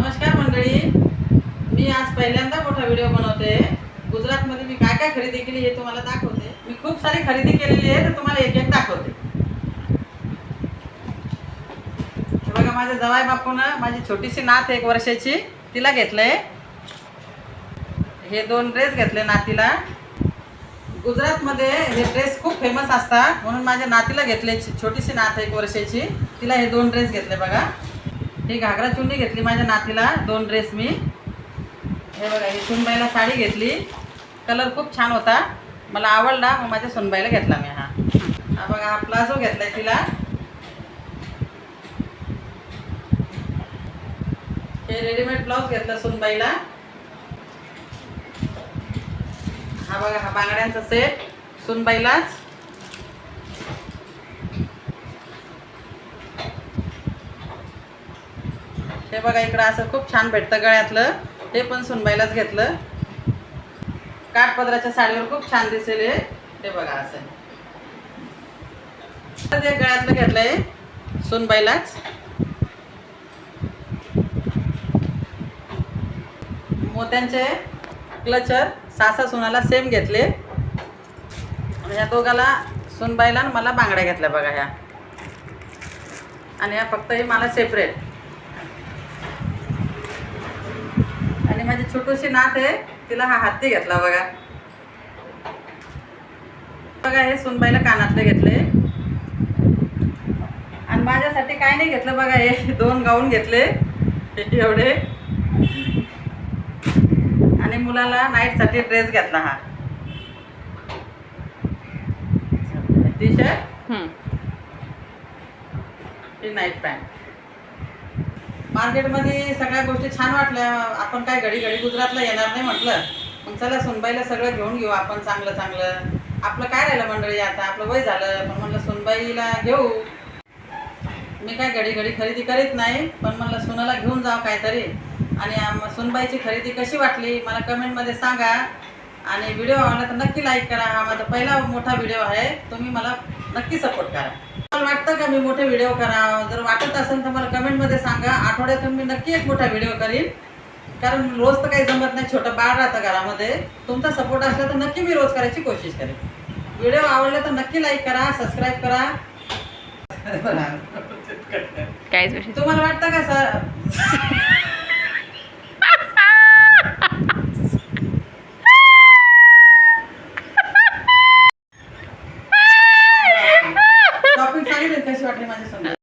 नमस्कार मंडळी. मी आज पहिल्यांदा मोठा व्हिडिओ बनवते. गुजरातमध्ये मी काय काय खरेदी केली हे तुम्हाला दाखवते. मी खूप सारी खरेदी केलेली आहे तर तुम्हाला एक एक दाखवते. हे बघा माझ्या जवाई बापूनं माझी छोटीशी नात एक वर्षाची तिला घेतलंय. हे दोन ड्रेस घेतले नातीला. गुजरातमध्ये हे ड्रेस खूप फेमस असतात म्हणून माझ्या नातीला घेतले छोटीशी नात आहे एक वर्षाची तिला हे दोन ड्रेस घेतले बघा. ही घागरा चुन्नी घेतली माझ्या नातीला दोन ड्रेस मी. हे बघा ही सुनबाईला साडी घेतली. कलर खूप छान होता. मला आवडला मग माझ्या सुनबाईला घेतला मी हा. हा बघा हा प्लाझो घेतलाय तिला. हे रेडीमेड ब्लाऊज घेतला सुनबाईला. हा बघा हा बांगड्यांचा सेट सुनबाईलाच. हे बघा इकडं असं खूप छान भेटतं गळ्यातलं. हे पण सुनबाईलाच घेतलं. काठपदराच्या साडीवर खूप छान दिसेल हे. हे बघा असं. ते गळ्यातलं घेतलंय सुनबाईलाच. मोत्यांचे क्लचर सासा सुनाला सेम घेतले. ह्या दोघाला सुनबाईला आणि मला बांगड्या घेतल्या बघा ह्या. आणि ह्या फक्त हे मला सेपरेट. आणि माझी छोटूशी नात आहे तिला हा हत्ती घेतला बघा. बघा हे सुनबाईला कानातले घेतले. आणि माझ्यासाठी काय नाही घेतलं बघा हे दोन गाऊन घेतले. एवढे. आणि मुलाला नाईटसाठी ड्रेस घेतला हा. T shirt? ही नाईट पॅन्ट. मार्केटमध्ये सगळ्या गोष्टी छान वाटल्या. आपण काय घडी घडी गुजरातला येणार नाही म्हटलं. मग चला सुनबाईला सगळं घेऊन घेऊ आपण चांगलं चांगलं. आपलं काय राहिलं मंडळी आता? आपलं वय झालं. पण म्हणलं सुनबाईला घेऊ. मी काय घडी घडी खरेदी करीत नाही पण म्हणलं सुनाला घेऊन जावं काहीतरी. आणि सुनबाईची खरेदी कशी वाटली? मला कमेंटमध्ये सांगा. आणि व्हिडिओ आवडला तर नक्की लाईक करा. हा माझा पहिला मोठा व्हिडिओ आहे. तुम्ही मला नक्की सपोर्ट करा. मला वाटतं का मी मोठे व्हिडिओ करा जर वाटत असेल तर मला कमेंटमध्ये सांगा. आठवड्यातून मी नक्की एक मोठा व्हिडिओ करीन. कारण रोज तर काही जमत नाही. छोटं बाळ राहतं घरामध्ये. तुमचा सपोर्ट असला तर नक्की मी रोज करायची कोशिश करेन. व्हिडिओ आवडला तर नक्की लाईक करा सबस्क्राईब करा. काहीच तुम्हाला वाटतं का सर அப்படி மாதிரி சொன்னாங்க